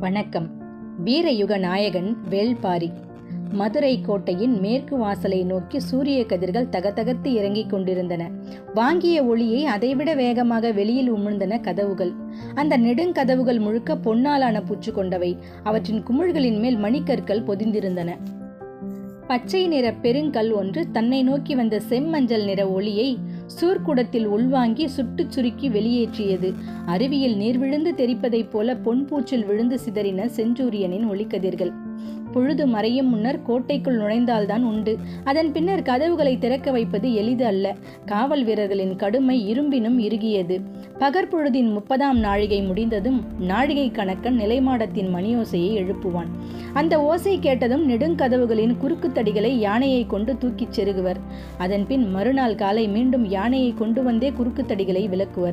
வணக்கம். வீரயுக நாயகன் வேள்பாரி மதுரை கோட்டையின் மேற்கு வாசலை நோக்கி சூரிய கதிர்கள் தகதகத்து இறங்கிக் கொண்டிருந்தன. வாங்கிய ஒளியை அதைவிட வேகமாக வெளியில் உமிழ்ந்தன கதவுகள். அந்த நெடுங்கதவுகள் முழுக்க பொன்னாலான பூச்சு கொண்டவை. அவற்றின் குமிழ்களின் மேல் மணிக்கற்கள் பொதிந்திருந்தன. பச்சை நிற பெருங்கல் ஒன்று தன்னை நோக்கி வந்த செம்மஞ்சள் நிற ஒளியை சூர்க்குடத்தில் உள்வாங்கி சுட்டு சுருக்கி வெளியேற்றியது. அருவியில் நீர் விழுந்து தெரிப்பதைப் போல பொன்பூச்சில் விழுந்து சிதறின செஞ்சூரியனின் ஒளிக்கதிர்கள். பொழுது மறையும் முன்னர் கோட்டைக்குள் நுழைந்தால்தான் உண்டு. அதன் பின்னர் கதவுகளை திறக்க வைப்பது எளிது அல்ல. காவல் வீரர்களின் கடுமை இரும்பினும் இறுகியது. பகற்பொழுதின் முப்பதாம் நாழிகை முடிந்ததும் நாழிகை கணக்கன் நிலைமாடத்தின் மணியோசையை எழுப்புவான். அந்த ஓசை கேட்டதும் நெடுங்கதவுகளின் குறுக்கு தடிகளை யானையை கொண்டு தூக்கிச் செருகுவர். அதன்பின் மறுநாள் காலை மீண்டும் யானையை கொண்டு வந்தே குறுக்குத்தடிகளை தடிகளை விலக்குவர்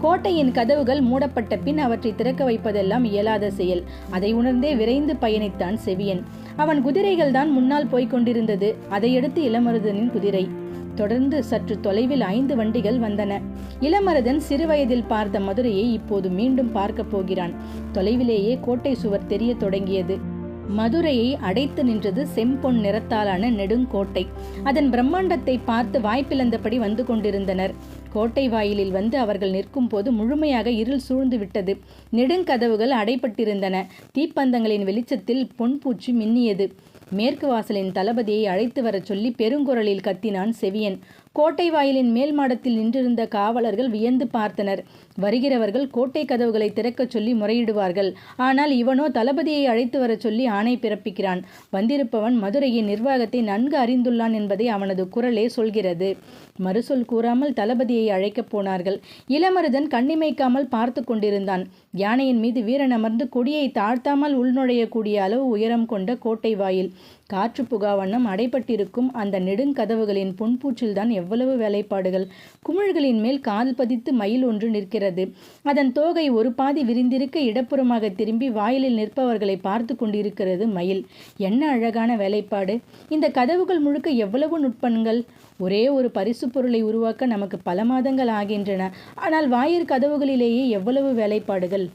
கோட்டையின் கதவுகள் மூடப்பட்ட பின் அவற்றை திறக்க வைப்பதெல்லாம் இயலாத செயல். அதை உணர்ந்தே விரைந்து பயணித்தான் செவியன். அவன் குதிரைகள் தான் முன்னால் போய்க் கொண்டிருந்தது. அதையடுத்து இளமருதனின் குதிரை. தொடர்ந்து சற்று தொலைவில் ஐந்து வண்டிகள் வந்தன. இளமரதன் சிறுவயதில் பார்த்த மதுரையை இப்போது மீண்டும் பார்க்கப் போகிறான். தொலைவிலேயே கோட்டை சுவர் தெரிய தொடங்கியது. மதுரையை அடைத்து நின்றது செம்பொன் நிறத்தாலான நெடுங்கோட்டை. அதன் பிரம்மாண்டத்தை பார்த்து வாய்ப்பிழந்தபடி வந்து கொண்டிருந்தனர். கோட்டை வாயிலில் வந்து அவர்கள் நிற்கும் போது முழுமையாக இருள் சூழ்ந்து விட்டது நெடுங்கதவுகள் அடைப்பட்டிருந்தன தீப்பந்தங்களின் வெளிச்சத்தில் பொன்பூச்சி மின்னியது. மேற்கு வாசலின் தளபதியை அழைத்து வரச் சொல்லி பெருங்குரலில் கத்தினான் செவியன். கோட்டை வாயிலின் மேல் மாடத்தில் நின்றிருந்த காவலர்கள் வியந்து பார்த்தனர். வருகிறவர்கள் கோட்டை கதவுகளை திறக்கச் சொல்லி முறையிடுவார்கள். ஆனால் இவனோ தளபதியை அழைத்து வரச் சொல்லி ஆணை பிறப்பிக்கிறான். வந்திருப்பவன் மதுரையின் நிர்வாகத்தை நன்கு அறிந்துள்ளான் என்பதை அவனது குரலே சொல்கிறது. மறுசொல் கூறாமல் தளபதியை அழைக்கப் போனார்கள். இளமருதன் கண்ணிமைக்காமல் பார்த்து கொண்டிருந்தான். யானையின் மீது வீரன் அமர்ந்து கொடியை தாழ்த்தாமல் உள்நுழையக்கூடிய அளவு உயரம் கொண்ட கோட்டை வாயில். காற்று புகா வண்ணம் அடைபட்டிருக்கும் அந்த நெடுங்கதவுகளின் பொன்பூச்சில்தான் எவ்வளவு வேலைப்பாடுகள். குமிழ்களின் மேல் கால் பதித்து மயில் ஒன்று நிற்கிறது. அதன் தோகை ஒரு பாதி விரிந்திருக்க இடப்புறமாக திரும்பி வாயிலில் நிற்பவர்களை பார்த்து கொண்டிருக்கிறது மயில். என்ன அழகான வேலைப்பாடு. இந்த கதவுகள் முழுக்க எவ்வளவு நுட்பங்கள். ஒரே ஒரு பரிசு பொருளை உருவாக்க நமக்கு பல மாதங்கள் ஆகின்றன. ஆனால் வாயிற் கதவுகளிலேயே எவ்வளவு வேலைப்பாடுகள்?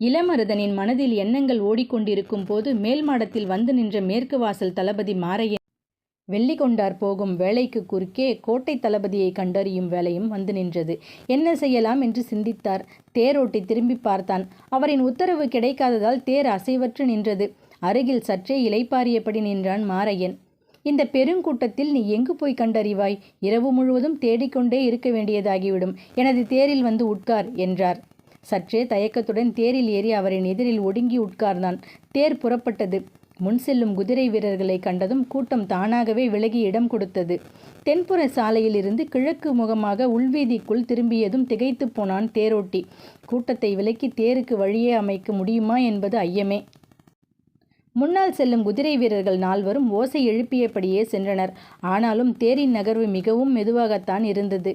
இளமருதனின் மனதில் எண்ணங்கள் ஓடிக்கொண்டிருக்கும் போது மேல் மாடத்தில் வந்து நின்ற மேற்கு வாசல் தளபதி மாரையன் வெள்ளிகொண்டார் போகும் வேலைக்கு குறுக்கே கோட்டை தளபதியை கண்டறியும் வேலையும் வந்து நின்றது. என்ன செய்யலாம் என்று சிந்தித்தார். தேரோட்டி திரும்பி பார்த்தான். அவரின் உத்தரவு கிடைக்காததால் தேர் அசைவற்று நின்றது. அருகில் சற்றே இலைப்பாரியபடி நின்றான் மாரையன். இந்த பெருங்கூட்டத்தில் நீ எங்கு போய் கண்டறிவாய்? இரவு முழுவதும் தேடிக்கொண்டே இருக்க வேண்டியதாகிவிடும். எனது தேரில் வந்து உட்கார் என்றார். சற்றே தயக்கத்துடன் தேரில் ஏறி அவரின் எதிரில் ஒடுங்கி உட்கார்ந்தான். தேர் புறப்பட்டது. முன் செல்லும் குதிரை வீரர்களை கண்டதும் கூட்டம் தானாகவே விலகி இடம் கொடுத்தது. தென்புற சாலையில் இருந்து கிழக்கு முகமாக உள்வீதிக்குள் திரும்பியதும் திகைத்து போனான் தேரோட்டி. கூட்டத்தை விலக்கி தேருக்கு வழியே அமைக்க முடியுமா என்பது ஐயமே. முன்னால் செல்லும் குதிரை வீரர்கள் நால்வரும் ஓசை எழுப்பியபடியே சென்றனர். ஆனாலும் தேரின் நகர்வு மிகவும் மெதுவாகத்தான் இருந்தது.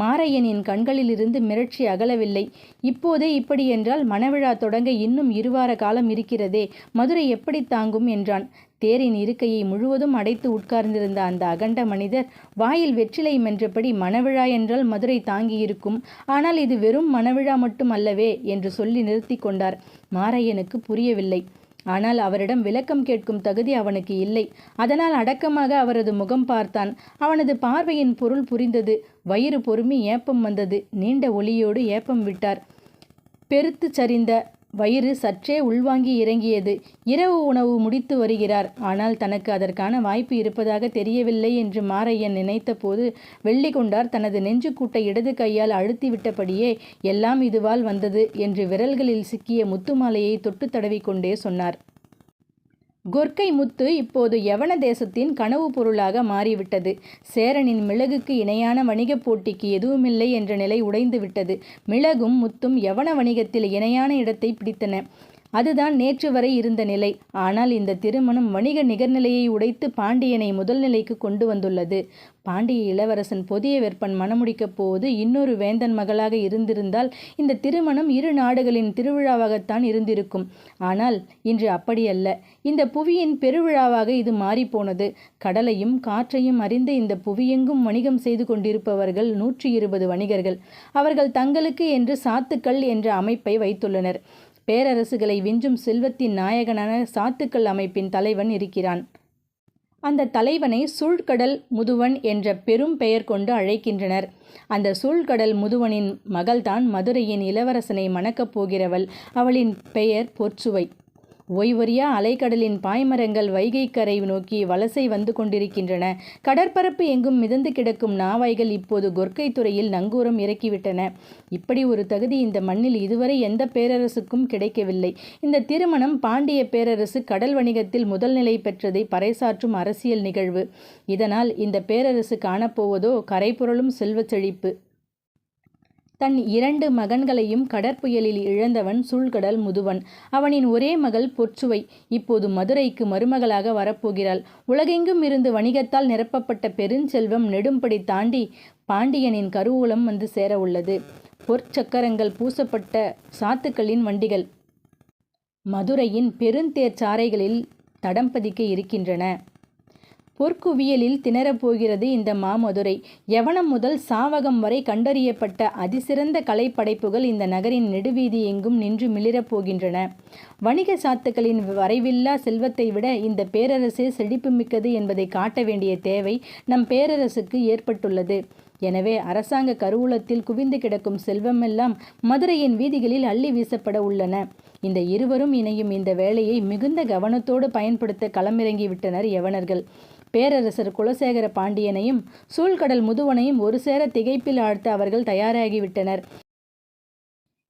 மாரையனின் கண்களிலிருந்து மிரட்சி அகலவில்லை. இப்போதே இப்படி என்றால் மணவிழா தொடங்க இன்னும் இருவார காலம் இருக்கிறதே. மதுரை எப்படி தாங்கும் என்றான். தேரின் இருக்கையை முழுவதும் அடைத்து உட்கார்ந்திருந்த அந்த அகண்ட மனிதர் வாயில் வெற்றிலை மென்றபடி மணவிழா என்றால் மதுரை தாங்கியிருக்கும். ஆனால் இது வெறும் மணவிழா மட்டும் அல்லவே என்று சொல்லி நிறுத்தி கொண்டார். மாரையனுக்கு புரியவில்லை. ஆனால் அவரிடம் விளக்கம் கேட்கும் தகுதி அவனுக்கு இல்லை. அதனால் அடக்கமாக அவரது முகம் பார்த்தான். அவனது பார்வையின் பொருள் புரிந்தது. வயிறு பொறுமி ஏப்பம் வந்தது. நீண்ட ஒளியோடு ஏப்பம் விட்டார். பெருத்து சரிந்த வயிறு சற்றே உள்வாங்கி இறங்கியது. இரவு உணவு முடித்து வருகிறார். ஆனால் தனக்கு அதற்கான வாய்ப்பு இருப்பதாக தெரியவில்லை என்று மாரையன் நினைத்தபோது வெள்ளிகொண்டார் தனது நெஞ்சுக்கூட்டை இடது கையால் அழுத்திவிட்டபடியே எல்லாம் இதுவால் வந்தது என்று விரல்களில் சிக்கிய முத்துமாலையை தொட்டு தடவிக்கொண்டே சொன்னார். கொர்க்கை முத்து இப்போது யவன தேசத்தின் கனவு பொருளாக மாறிவிட்டது. சேரனின் மிளகுக்கு இணையான வணிகப் போட்டிக்கு எதுவுமில்லை என்ற நிலை உடைந்துவிட்டது. மிளகும் முத்தும் யவன வணிகத்தில் இணையான இடத்தை பிடித்தன. அதுதான் நேற்று வரை இருந்த நிலை. ஆனால் இந்த திருமணம் வணிக நிகர்நிலையை உடைத்து பாண்டியனை முதல் நிலைக்கு கொண்டு வந்துள்ளது. பாண்டிய இளவரசன் புதிய வெப்பன் மணமுடிக்கப் போவது இன்னொரு வேந்தன் மகளாக இருந்திருந்தால் இந்த திருமணம் இரு நாடுகளின் திருவிழாவாகத்தான் இருந்திருக்கும். ஆனால் இன்று அப்படியல்ல. இந்த புவியின் பெருவிழாவாக இது மாறிப்போனது. கடலையும் காற்றையும் அறிந்த இந்த புவியெங்கும் வணிகம் செய்து கொண்டிருப்பவர்கள் நூற்றி இருபது வணிகர்கள். அவர்கள் தங்களுக்கு என்று சாத்துக்கள் என்ற அமைப்பை வைத்துள்ளனர். பேரரசுகளை விஞ்சும் செல்வத்தின் நாயகனான சாத்துக்கள் அமைப்பின் தலைவன் இருக்கிறான். அந்த தலைவனை சூழ்கடல் முதுவன் என்ற பெரும் பெயர் கொண்டு அழைக்கின்றனர். அந்த சூழ்கடல் முதுவனின் மகள்தான் மதுரையின் இளவரசனை மணக்கப் போகிறவள். அவளின் பெயர் பொற்சுவை. ஓய்வறியா அலைக்கடலின் பாய்மரங்கள் வைகைக்கரை நோக்கி வலசை வந்து கொண்டிருக்கின்றன. கடற்பரப்பு எங்கும் மிதந்து கிடக்கும் நாவாய்கள் இப்போது கொர்க்கை துறையில் நங்கூரம் இறக்கிவிட்டன. இப்படி ஒரு தகுதி இந்த மண்ணில் இதுவரை எந்த பேரரசுக்கும் கிடைக்கவில்லை. இந்த திருமணம் பாண்டிய பேரரசு கடல் வணிகத்தில் முதல் நிலை பெற்றதை பறைசாற்றும் அரசியல் நிகழ்வு. இதனால் இந்த பேரரசு காணப்போவதோ கரைபுரளும் செல்வச் செழிப்பு. தன் இரண்டு மகன்களையும் கடற்புயலில் இழந்தவன் சூழ்கடல் முதுவன். அவனின் ஒரே மகள் பொற்சுவை. இப்போது மதுரைக்கு மருமகளாக வரப்போகிறாள். உலகெங்கும் இருந்து வணிகத்தால் நிரப்பப்பட்ட பெருஞ்செல்வம் நெடும்படி தாண்டி பாண்டியனின் கருவூலம் வந்து சேர உள்ளது. பொற்சக்கரங்கள் பூசப்பட்ட சாத்துக்களின் வண்டிகள் மதுரையின் பெருந்தேர் சாறைகளில் தடம் பதிக்க இருக்கின்றன. பொற்குவியலில் திணறப்போகிறது இந்த மாமதுரை. யவனம் முதல் சாவகம் வரை கண்டறியப்பட்ட அதிசிறந்த கலைப்படைப்புகள் இந்த நகரின் நெடுவீதி எங்கும் நின்று மிளிரப் போகின்றன. வணிக சாத்துக்களின் வரைவில்லா செல்வத்தை விட இந்த பேரரசே செழிப்புமிக்கது என்பதை காட்ட வேண்டிய தேவை நம் பேரரசுக்கு ஏற்பட்டுள்ளது. எனவே அரசாங்க கருவூலத்தில் குவிந்து கிடக்கும் செல்வமெல்லாம் மதுரையின் வீதிகளில் அள்ளி வீசப்பட உள்ளன. இந்த இருவரும் இணையும் இந்த வேலையை மிகுந்த கவனத்தோடு பயன்படுத்த களமிறங்கிவிட்டனர் யவனர்கள். பேரரசர் குலசேகர பாண்டியனையும் சூழ்கடல் முதுவனையும் ஒரு சேர திகைப்பில் ஆழ்த்த அவர்கள் தயாராகிவிட்டனர்.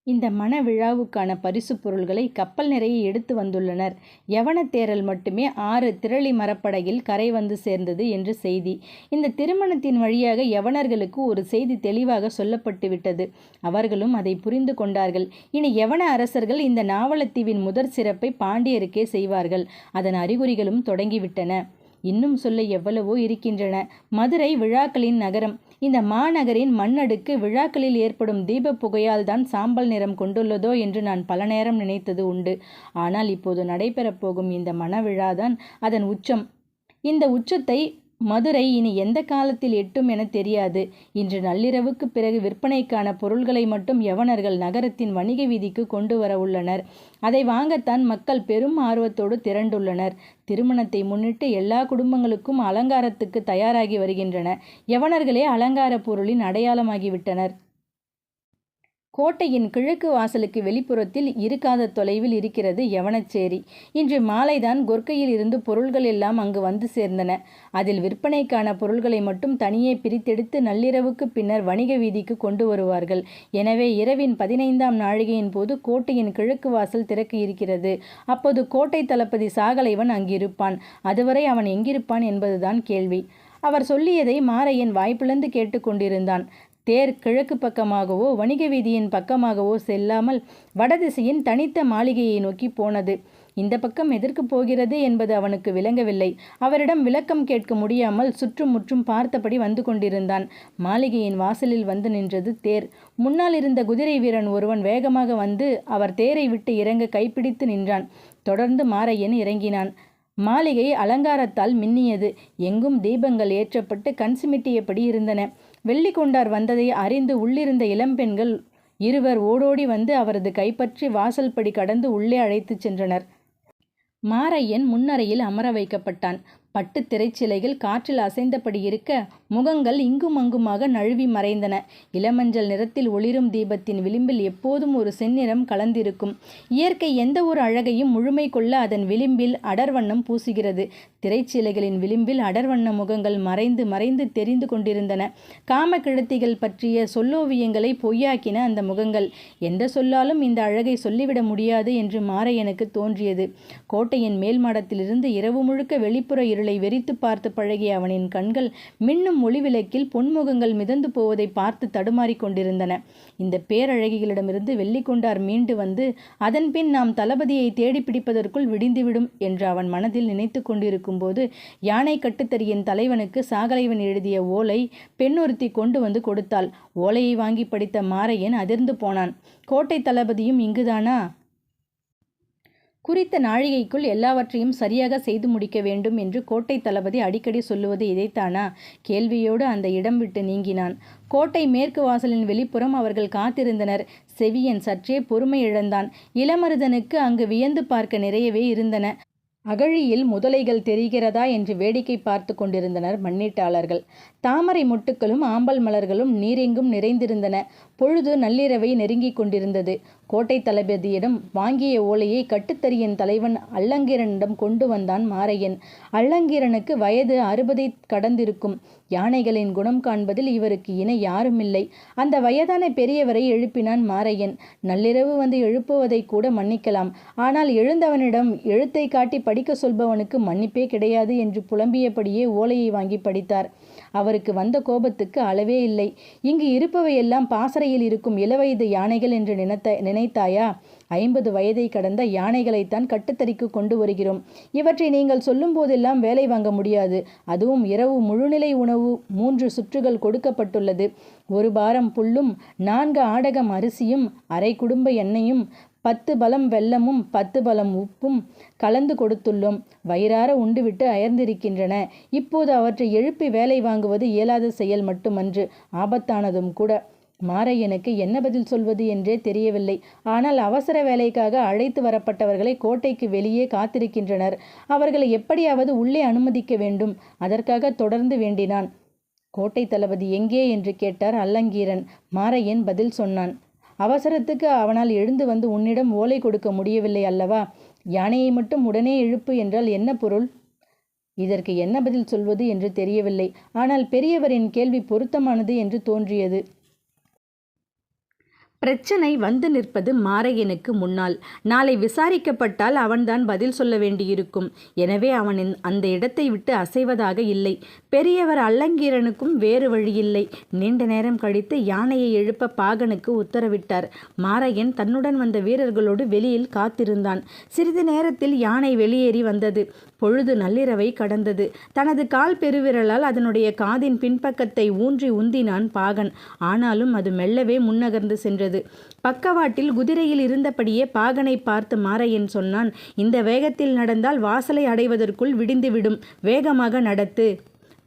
இந்த மன விழாவுக்கான பரிசு பொருள்களை கப்பல் நிறைய எடுத்து வந்துள்ளனர். யவனத்தேரல் மட்டுமே ஆறு திரளி மரப்படகில் கரை வந்து சேர்ந்தது என்று செய்தி. இந்த திருமணத்தின் வழியாக யவனர்களுக்கு ஒரு செய்தி தெளிவாக சொல்லப்பட்டு விட்டது. அவர்களும் அதை புரிந்து கொண்டார்கள். இனி யவன அரசர்கள் இந்த நாவலத்தீவின் முதற் சிறப்பை பாண்டியருக்கே செய்வார்கள். அதன் அறிகுறிகளும் தொடங்கிவிட்டன இன்னும் சொல்ல எவ்வளவோ இருக்கின்றன. மதுரை விழாக்களின் நகரம். இந்த மாநகரின் மண்ணடுக்கு விழாக்களில் ஏற்படும் தீப புகையால் தான் சாம்பல் நிறம் கொண்டுள்ளதோ என்று நான் பல நேரம் நினைத்தது உண்டு. ஆனால் இப்போது நடைபெறப் போகும் இந்த மனவிழாதான் அதன் உச்சம். இந்த உச்சத்தை மதுரை இனி எந்த காலத்தில் எட்டும் என தெரியாது. இன்று நள்ளிரவுக்கு பிறகு விற்பனைக்கான பொருள்களை மட்டும் யவனர்கள் நகரத்தின் வணிக வீதிக்கு கொண்டு வர உள்ளனர். அதை வாங்கத்தான் மக்கள் பெரும் ஆர்வத்தோடு திரண்டுள்ளனர். திருமணத்தை முன்னிட்டு எல்லா குடும்பங்களுக்கும் அலங்காரத்துக்கு தயாராகி வருகின்றன. யவனர்களே அலங்கார பொருளின் அடையாளமாகிவிட்டனர். கோட்டையின் கிழக்கு வாசலுக்கு வெளிப்புறத்தில் இருக்காத தொலைவில் இருக்கிறது யவனச்சேரி. இன்று மாலைதான் கொர்க்கையில் இருந்து பொருள்கள் எல்லாம் அங்கு வந்து சேர்ந்தன. அதில் விற்பனைக்கான பொருள்களை மட்டும் தனியே பிரித்தெடுத்து நள்ளிரவுக்கு பின்னர் வணிக வீதிக்கு கொண்டு வருவார்கள். எனவே இரவின் பதினைந்தாம் நாழிகையின் போது கோட்டையின் கிழக்கு வாசல் திறக்க இருக்கிறது. அப்போது கோட்டை தளபதி சாகலைவன் அங்கிருப்பான். அதுவரை அவன் எங்கிருப்பான் என்பதுதான் கேள்வி. அவர் சொல்லியதை மாரையன் வாய்ப்பிழந்து கேட்டுக்கொண்டிருந்தான் தேர் கிழக்கு பக்கமாகவோ வணிக வீதியின் பக்கமாகவோ செல்லாமல் வடதிசையின் தனித்த மாளிகையை நோக்கி போனது. இந்த பக்கம் எதற்கு போகிறது என்பது அவனுக்கு விளங்கவில்லை. அவரிடம் விளக்கம் கேட்க முடியாமல் சுற்றும் முற்றும் பார்த்தபடி வந்து கொண்டிருந்தான். மாளிகையின் வாசலில் வந்து நின்றது தேர். முன்னால் இருந்த குதிரை வீரன் ஒருவன் வேகமாக வந்து அவர் தேரை விட்டு இறங்க கைப்பிடித்து நின்றான். தொடர்ந்து மாரையன் இறங்கினான். மாளிகை அலங்காரத்தால் மின்னியது. எங்கும் தீபங்கள் ஏற்றப்பட்டு கண் சிமிட்டியபடி இருந்தன. வெள்ளிக்கொண்டார் வந்ததை அறிந்து உள்ளிருந்த இளம்பெண்கள் இருவர் ஓடோடி வந்து அவரது கைப்பற்றி வாசல்படி கடந்து உள்ளே அழைத்துச் சென்றனர். மாரையன் முன்னறையில் அமர வைக்கப்பட்டான். பட்டு திரைச்சிலைகள் காற்றில் அசைந்தபடி இருக்க முகங்கள் இங்கும் அங்குமாக நழுவி மறைந்தன. இளமஞ்சள் நிறத்தில் ஒளிரும் தீபத்தின் விளிம்பில் எப்போதும் ஒரு செந்நிறம் கலந்திருக்கும். இயற்கை எந்த ஒரு அழகையும் முழுமை கொள்ள அதன் விளிம்பில் அடர்வண்ணம் பூசுகிறது. திரைச்சிலைகளின் விளிம்பில் அடர்வண்ண முகங்கள் மறைந்து மறைந்து தெரிந்து கொண்டிருந்தன. காம கிழத்திகள் பற்றிய சொல்லோவியங்களை பொய்யாக்கின அந்த முகங்கள். எந்த சொல்லாலும் இந்த அழகை சொல்லிவிட முடியாது என்று மாரையனுக்கு தோன்றியது. கோட்டையின் மேல் மாடத்திலிருந்து இரவு முழுக்க வெளிப்புற இருளை வெறித்து பார்த்து பழகிய அவனின் கண்கள் மின்னும் ஒளிவிளக்கில் பொன்முகங்கள் மிதந்து போவதை பார்த்து தடுமாறிக் கொண்டிருந்தன. இந்த பேரழகிகளிடமிருந்து வெள்ளிக்கொண்டார் மீண்டு வந்து அதன்பின் நாம் தளபதியை தேடி பிடிப்பதற்குள் விடிந்துவிடும் என்று அவன் மனதில் நினைத்து கொண்டிருக்கும் போது யானை கட்டுத்தறியின் தலைவனுக்கு சாகலைவன் எழுதிய ஓலை பெண்ணொருத்தி கொண்டு வந்து கொடுத்தாள். ஓலையை வாங்கி படித்த மாரையன் அதிர்ந்து போனான். கோட்டை தளபதியும் இங்குதானா? குறித்த நாழிகைக்குள் எல்லாவற்றையும் சரியாக செய்து முடிக்க வேண்டும் என்று கோட்டை தளபதி அடிக்கடி சொல்லுவது இதைத்தானா? கேள்வியோடு அந்த இடம் விட்டு நீங்கினான். கோட்டை மேற்கு வாசலின் வெளிப்புறம் அவர்கள் காத்திருந்தனர். செவியன் சற்றே பொறுமை இழந்தான். இளமருதனுக்கு அங்கு வியந்து பார்க்க நிறையவே இருந்தன. அகழியில் முதலைகள் தெரிகிறதா என்று வேடிக்கை பார்த்து கொண்டிருந்தனர் மண்ணீட்டாளர்கள். தாமரை மொட்டுக்களும் ஆம்பல் மலர்களும் நீரெங்கும் நிறைந்திருந்தன. பொழுது நள்ளிரவை நெருங்கிக் கொண்டிருந்தது. கோட்டை தளபதியிடம் வாங்கிய ஓலையை கட்டுத்தறியின் தலைவன் அல்லங்கீரனிடம் கொண்டு வந்தான் மாரையன். அல்லங்கீரனுக்கு வயது அறுபதை கடந்திருக்கும். யானைகளின் குணம் காண்பதில் இவருக்கு இணை யாருமில்லை. அந்த வயதான பெரியவரை எழுப்பினான் மாரையன். நள்ளிரவு வந்து எழுப்புவதை கூட மன்னிக்கலாம். ஆனால் எழுந்தவனிடம் எழுத்தை காட்டி படிக்க சொல்பவனுக்கு மன்னிப்பே கிடையாது என்று புலம்பியபடியே ஓலையை வாங்கி படித்தார். அவருக்கு வந்த கோபத்துக்கு அளவே இல்லை. இங்கு இருப்பவையெல்லாம் பாசறையில் இருக்கும் இளவயது யானைகள் என்று நினைத்த நினைத்தாயா? ஐம்பது வயதை கடந்த யானைகளைத்தான் கட்டுத்தறிக்கு கொண்டு வருகிறோம். இவற்றை நீங்கள் சொல்லும் போதெல்லாம் வேலை வாங்க முடியாது. அதுவும் இரவு முழுநிலை உணவு மூன்று சுற்றுகள் கொடுக்கப்பட்டுள்ளது. ஒரு பாரம் புல்லும் நான்கு ஆடகம் அரிசியும் அரை குடும்ப எண்ணெயும் பத்து பலம் வெல்லமும் பத்து பலம் உப்பும் கலந்து கொடுத்துள்ளோம். வயிறார உண்டுவிட்டு அயர்ந்திருக்கின்றன. இப்போது அவற்றை எழுப்பி வேலை வாங்குவது இயலாத செயல் மட்டுமன்று ஆபத்தானதும் கூட. மாரையனுக்கு என்ன பதில் சொல்வது என்றே தெரியவில்லை. ஆனால் அவசர வேலைக்காக அழைத்து வரப்பட்டவர்களை கோட்டைக்கு வெளியே காத்திருக்கின்றனர். அவர்களை எப்படியாவது உள்ளே அனுமதிக்க வேண்டும். அதற்காக தொடர்ந்து வேண்டினான். கோட்டை தளபதி எங்கே? என்று கேட்டார் அல்லங்கீரன். மாரையன் பதில் சொன்னான். அவசரத்துக்கு அவனால் எழுந்து வந்து உன்னிடம் ஓலை கொடுக்க முடியவில்லை அல்லவா? யானையை மட்டும் உடனே எழுப்பு என்றால் என்ன பொருள்? இதற்கு என்ன பதில் சொல்வது என்று தெரியவில்லை. ஆனால் பெரியவரின் கேள்வி பொருத்தமானது என்று தோன்றியது. பிரச்சனை வந்து நிற்பது மாரையனுக்கு முன்னால். நாளை விசாரிக்கப்பட்டால் அவன்தான் பதில் சொல்ல வேண்டியிருக்கும். எனவே அவன் அந்த இடத்தை விட்டு அசைவதாக இல்லை. பெரியவர் அல்லங்கீரனுக்கும் வேறு வழியில்லை. நீண்ட நேரம் கழித்து யானையை எழுப்ப பாகனுக்கு உத்தரவிட்டார். மாரையன் தன்னுடன் வந்த வீரர்களோடு வெளியில் காத்திருந்தான். சிறிது நேரத்தில் யானை வெளியேறி வந்தது. பொழுது நள்ளிரவை கடந்தது. தனது கால் பெருவிரலால் அதனுடைய காதின் பின்பக்கத்தை ஊன்றி உந்தினான் பாகன். ஆனாலும் அது மெல்லவே முன்னகர்ந்து சென்றது. பக்கவாட்டில் குதிரையில் இருந்தபடியே பாகனை பார்த்து மாரையன் சொன்னான் இந்த வேகத்தில் நடந்தால் வாசலை அடைவதற்குள் விடிந்துவிடும். வேகமாக நடத்து.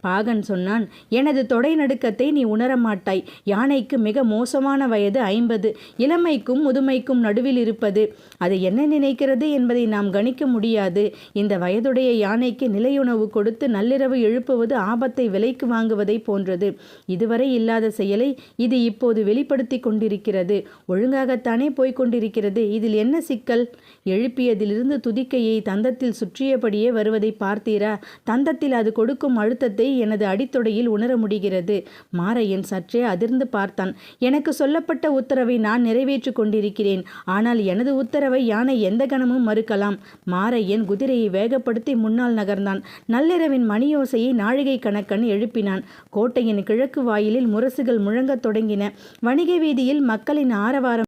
பாகன் சொன்னான் எனது தொடை நடுக்கத்தை நீ உணரமாட்டாய் யானைக்கு மிக மோசமான வயது ஐம்பது. இளமைக்கும் முதுமைக்கும் நடுவில் இருப்பது. அது என்ன நினைக்கிறது என்பதை நாம் கணிக்க முடியாது. இந்த வயதுடைய யானைக்கு நிலையுணவு கொடுத்து நள்ளிரவு எழுப்புவது ஆபத்தை விலைக்கு வாங்குவதை போன்றது. இதுவரை இல்லாத செயலை இது இப்போது வெளிப்படுத்தி கொண்டிருக்கிறது. ஒழுங்காகத்தானே போய்கொண்டிருக்கிறது இதில் என்ன சிக்கல்? எழுப்பியதிலிருந்து துதிக்கையை தந்தத்தில் சுற்றியபடியே வருவதை பார்த்தீரா? தந்தத்தில் அது கொடுக்கும் அழுத்தத்தை எனது அடித்தொடையில் உணர முடிகிறது. மாரையன் சற்றே அதிர்ந்து பார்த்தான். எனக்கு சொல்லப்பட்ட உத்தரவை நான் நிறைவேற்றி கொண்டிருக்கிறேன். ஆனால் எனது உத்தரவை யானை எந்த கணமும் மறுக்கலாம். மாரையன் குதிரையை வேகப்படுத்தி முன்னால் நகர்ந்தான். நள்ளிரவின் மணியோசையை நாழிகை கணக்கன் எழுப்பினான். கோட்டையின் கிழக்கு வாயிலில் முரசுகள் முழங்கத் தொடங்கின. வணிக வீதியில் மக்களின் ஆரவாரம்